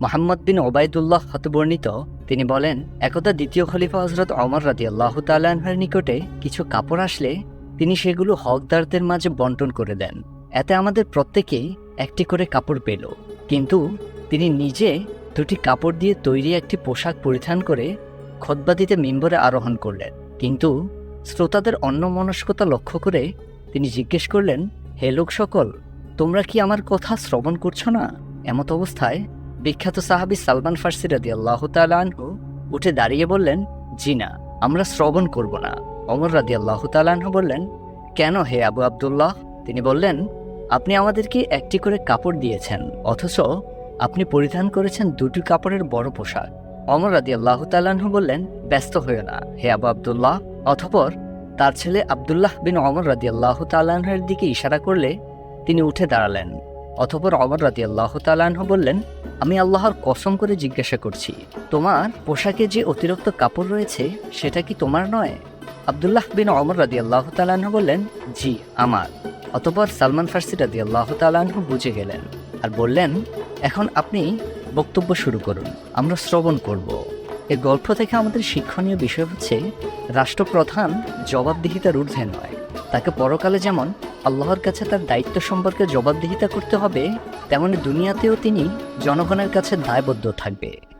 মোহাম্মদ বিন ওবায়দুল্লাহ হতে বর্ণিত, তিনি বলেন, একদা দ্বিতীয় খলিফা হজরত অমর রাদি আল্লাহ তাল্লাহের নিকটে কিছু কাপড় আসলে তিনি সেগুলো হকদারদের মাঝে বন্টন করে দেন। এতে আমাদের প্রত্যেকেই একটি করে কাপড় পেল। কিন্তু তিনি নিজে দুটি কাপড় দিয়ে তৈরি একটি পোশাক পরিধান করে খোদবা মিম্বরে আরোহণ করলেন। কিন্তু শ্রোতাদের অন্যমনস্কতা লক্ষ্য করে তিনি জিজ্ঞেস করলেন, হে লোক সকল তোমরা কি আমার কথা শ্রবণ করছ না? এমত অবস্থায় বিখ্যাত সাহাবি সালমান ফার্সি রাদি আল্লাহ তালানহু উঠে দাঁড়িয়ে বললেন জি না আমরা শ্রবণ করব না। অমর রাদি আল্লাহ তালানহু বললেন, কেন হে আবু আবদুল্লাহ? তিনি বললেন, আপনি আমাদেরকে একটি করে কাপড় দিয়েছেন, অথচ আপনি পরিধান করেছেন দুটি কাপড়ের বড় পোশাক। অমর রাদি আল্লাহ তালানহু বললেন, ব্যস্ত হয়েও না, হে আবু আবদুল্লাহ। অথপর তার ছেলে আবদুল্লাহ বিন অমর রাদি আল্লাহ তালাহের দিকে ইশারা করলে তিনি উঠে দাঁড়ালেন। অথপর অমর রাদি আল্লাহ তালাহ বললেন, আমি আল্লাহর কসম করে জিজ্ঞাসা করছি, তোমার পোশাকে যে অতিরিক্ত কাপড় রয়েছে, সেটা কি তোমার নয়? আবদুল্লাহ বিন অমর রাদি আল্লাহ তালাহ বললেন, জি, আমার। অতপর সালমান ফার্সি রাদি আল্লাহ তালাহ বুঝে গেলেন আর বললেন, এখন আপনি বক্তব্য শুরু করুন, আমরা শ্রবণ করব। এই গল্প থেকে আমাদের শিক্ষণীয় বিষয় হচ্ছে, রাষ্ট্রপ্রধান জবাবদিহিতার ঊর্ধ্বে নয়, তাকে পরকালে যেমন আল্লাহর কাছে তার দায়িত্ব সম্পর্কে জবাবদিহিতা করতে হবে, তেমনি দুনিয়াতেও তিনি জনগণের কাছে দায়বদ্ধ থাকবে।